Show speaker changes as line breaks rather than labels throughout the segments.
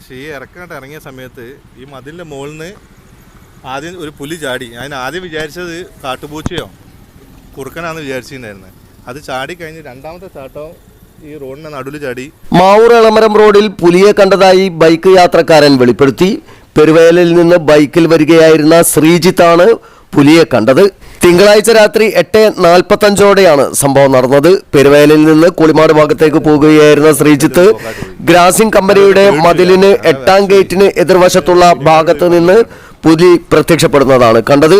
ആദർശ് ഈ ഇറക്കാട്ട് ഇറങ്ങിയ സമയത്ത് ഈ മതിലിന്റെ മുകളിൽ നിന്ന് ആദ്യം ഒരു പുലി ചാടി. ഞാൻ ആദ്യം വിചാരിച്ചത് കാട്ടുപൂച്ചയോ കുറുക്കനാന്ന് വിചാരിച്ചിട്ടുണ്ടായിരുന്നത് അത് ചാടി കഴിഞ്ഞ് രണ്ടാമത്തെ ചാട്ടം ഈ റോഡിന്റെ നടുവിൽ ചാടി.
മാവൂർ എളമരം റോഡിൽ പുലിയെ കണ്ടതായി ബൈക്ക് യാത്രക്കാരൻ വെളിപ്പെടുത്തി. പെരുവയലിൽ നിന്ന് ബൈക്കിൽ വരികയായിരുന്ന ശ്രീജിത്താണ് പുലിയെ കണ്ടത്. തിങ്കളാഴ്ച രാത്രി എട്ട് നാൽപ്പത്തഞ്ചോടെയാണ് സംഭവം നടന്നത്. പെരുവയലിൽ നിന്ന് കുളിമാട് ഭാഗത്തേക്ക് പോകുകയായിരുന്ന ശ്രീജിത്ത് ഗ്രാസിംഗ് കമ്പനിയുടെ മതിലിന് എട്ടാം ഗേറ്റിന് എതിർവശത്തുള്ള ഭാഗത്ത് നിന്ന് പുലി പ്രത്യക്ഷപ്പെടുന്നതാണ്. കണ്ടത്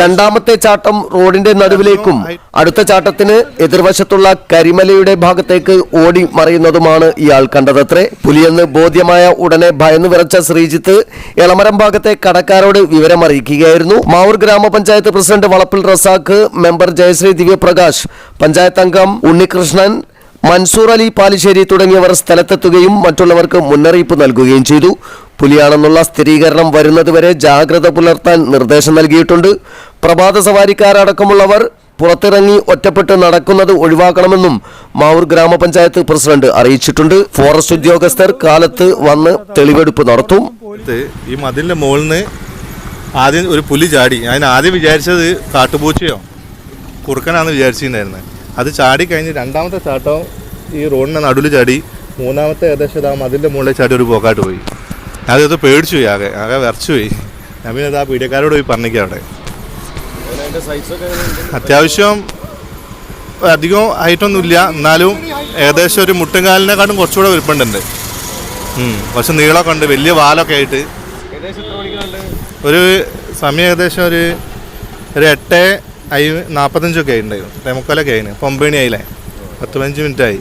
രണ്ടാമത്തെ ചാട്ടം റോഡിന്റെ നടുവിലേക്കും അടുത്ത ചാട്ടത്തിന് എതിർവശത്തുള്ള കരിമലയുടെ ഭാഗത്തേക്ക് ഓടി മറിയുന്നതുമാണ് ഇയാൾ കണ്ടതത്രേ. പുലിയെന്ന് ബോധ്യമായ ഉടനെ ഭയന്നു വിറച്ച ശ്രീജിത്ത് എളമരം ഭാഗത്തെ കടക്കാരോട് വിവരമറിയിക്കുകയായിരുന്നു. മാവൂർ ഗ്രാമപഞ്ചായത്ത് പ്രസിഡന്റ് വളപ്പിൽ റസാഖ് മെമ്പർ ജയശ്രീ ദിവ്യപ്രകാശ് പഞ്ചായത്ത് അംഗം ഉണ്ണികൃഷ്ണൻ മൻസൂർ അലി പാലിശ്ശേരി തുടങ്ങിയവർ സ്ഥലത്തെത്തുകയും മറ്റുള്ളവർക്ക് മുന്നറിയിപ്പ് നൽകുകയും ചെയ്തു. പുലിയാണെന്നുള്ള സ്ഥിരീകരണം വരുന്നതുവരെ ജാഗ്രത പുലർത്താൻ നിർദ്ദേശം നൽകിയിട്ടുണ്ട്. പ്രഭാത സവാരിക്കാരടക്കമുള്ളവർ പുറത്തിറങ്ങി ഒറ്റപ്പെട്ട് നടക്കുന്നത് ഒഴിവാക്കണമെന്നും മാവൂർ ഗ്രാമപഞ്ചായത്ത് പ്രസിഡന്റ് അറിയിച്ചിട്ടുണ്ട്. ഫോറസ്റ്റ് ഉദ്യോഗസ്ഥർ കാലത്ത് വന്ന് തെളിവെടുപ്പ് നടത്തും.
ഈ മതിലിന്റെ മുകളിൽ നിന്ന് ആദ്യം ഒരു പുലി ചാടി. ഞാൻ ആദ്യം വിചാരിച്ചത് കാട്ടുപൂച്ചയോ കുറുക്കനാന്ന് വിചാരിച്ചിട്ടുണ്ടായിരുന്നത് അത് ചാടി കഴിഞ്ഞ് രണ്ടാമത്തെ ചാട്ടം ഈ റോഡിന്റെ നടുവിൽ ചാടി മൂന്നാമത്തെ ഏകദേശം ആ മതിലിന്റെ മുകളിൽ ചാടി ഒരു പോക്കാട്ട് പോയി. ഞാനത് പേടിച്ചു പോയി ആകെ ആകെ വിറച്ചു പോയി. ഞാൻ പിന്നെ അത് ആ പീഡിയക്കാരോട് പോയി പറഞ്ഞിരിക്കാം അവിടെ. അത്യാവശ്യം അധികം ഹൈറ്റൊന്നുമില്ല. എന്നാലും ഏകദേശം ഒരു മുട്ടുംകാലിനെക്കാട്ടും കുറച്ചുകൂടെ വലിപ്പമുണ്ട്. കുറച്ച് നീളമൊക്കെ ഉണ്ട് വലിയ വാലൊക്കെ ആയിട്ട്. ഒരു സമയം ഏകദേശം ഒരു ഒരു എട്ട് ഐ നാൽപ്പത്തഞ്ചൊക്കെ ആയിട്ടുണ്ടായിരുന്നു. രമുക്കാലൊക്കെ ആയിരുന്നു ഇപ്പം ഒമ്പത് മണി ആയില്ലേ പത്ത് പതിനഞ്ച് മിനിറ്റ് ആയി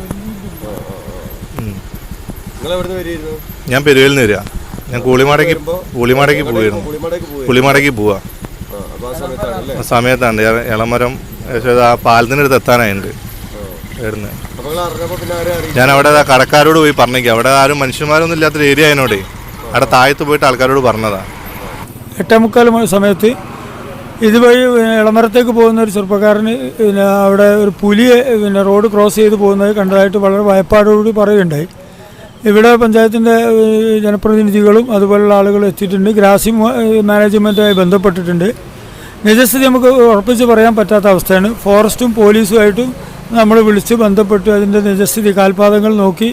ഞാൻ പെരുവേലിൽ നിന്ന് വരിക. ഞാൻ കൂളിമാടേക്ക് കൂളിമാടേക്ക് പോയിരുന്നു.
പോയി
കൂളിമാടേക്ക് പോവാ
ആ സമയത്താണ് അല്ലേ
സമയത്താണ്. ഇള- ഇളമരം ആ പാലത്തിന്റെ അടുത്ത് എത്താനായിട്ടുണ്ട് ഞാൻ അവിടെ കടക്കാരോട് പോയി പറഞ്ഞേക്കാം. അവിടെ ആരും മനുഷ്യന്മാരൊന്നും ഇല്ലാത്തൊരു ഏരിയ അതിനോടെ അവിടെ താഴത്ത് പോയിട്ട് ആൾക്കാരോട് പറഞ്ഞതാ.
എട്ടേ മുക്കാൽ സമയത്ത് ഇതുവഴി ഇളമരത്തേക്ക് പോകുന്ന ഒരു ചെറുപ്പക്കാരന് പിന്നെ അവിടെ ഒരു പുലിയെ പിന്നെ റോഡ് ക്രോസ് ചെയ്ത് പോകുന്നത് കണ്ടതായിട്ട് വളരെ ഭയപ്പാടോടുകൂടി പറയുകയുണ്ടായി. ഇവിടെ പഞ്ചായത്തിന്റെ ജനപ്രതിനിധികളും അതുപോലുള്ള ആളുകളും എത്തിയിട്ടുണ്ട്. ഗ്രാസി മാനേജ്മെന്റുമായി ബന്ധപ്പെട്ടിട്ടുണ്ട്. നിജസ്ഥിതി നമുക്ക് ഉറപ്പിച്ച് പറയാൻ പറ്റാത്ത അവസ്ഥയാണ്. ഫോറസ്റ്റും പോലീസുമായിട്ടും നമ്മൾ വിളിച്ച് ബന്ധപ്പെട്ട് അതിന്റെ നിജസ്ഥിതി കാൽപാദങ്ങൾ നോക്കി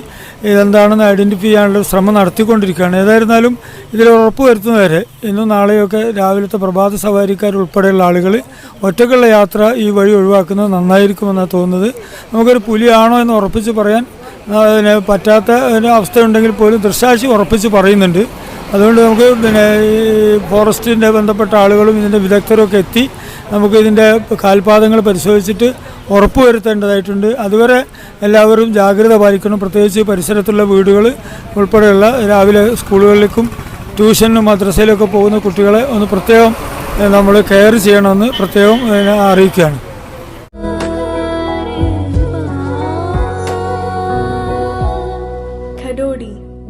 ഇതെന്താണെന്ന് ഐഡന്റിഫൈ ചെയ്യാനുള്ള ശ്രമം നടത്തിക്കൊണ്ടിരിക്കുകയാണ്. ഏതായിരുന്നാലും ഇതിൽ ഉറപ്പ് വരുത്തുന്നവരെ ഇന്നും നാളെയൊക്കെ രാവിലത്തെ പ്രഭാത സവാരിക്കാർ ഉൾപ്പെടെയുള്ള ആളുകൾ ഒറ്റക്കുള്ള യാത്ര ഈ വഴി ഒഴിവാക്കുന്നത് നന്നായിരിക്കുമെന്നാണ് തോന്നുന്നത്. നമുക്കൊരു പുലിയാണോ എന്ന് ഉറപ്പിച്ച് പറയാൻ പിന്നെ പറ്റാത്ത ഒരു അവസ്ഥയുണ്ടെങ്കിൽ പോലും ദൃശാക്ഷി ഉറപ്പിച്ച് പറയുന്നുണ്ട്. അതുകൊണ്ട് നമുക്ക് പിന്നെ ഈ ഫോറസ്റ്റിന്റെ ബന്ധപ്പെട്ട ആളുകളും ഇതിന്റെ വിദഗ്ധരും ഒക്കെ എത്തി നമുക്ക് ഇതിന്റെ കാൽപാദങ്ങൾ പരിശോധിച്ചിട്ട് ഉറപ്പ് വരുത്തേണ്ടതായിട്ടുണ്ട് അതുവരെ എല്ലാവരും ജാഗ്രത പാലിക്കണം. പ്രത്യേകിച്ച് പരിസരത്തുള്ള വീടുകൾ ഉൾപ്പെടെയുള്ള രാവിലെ സ്കൂളുകളിലേക്കും ട്യൂഷനും മദ്രസയിലൊക്കെ പോകുന്ന കുട്ടികളെ ഒന്ന് പ്രത്യേകം നമ്മൾ കെയർ ചെയ്യണമെന്ന് പ്രത്യേകം അറിയിക്കുകയാണ്.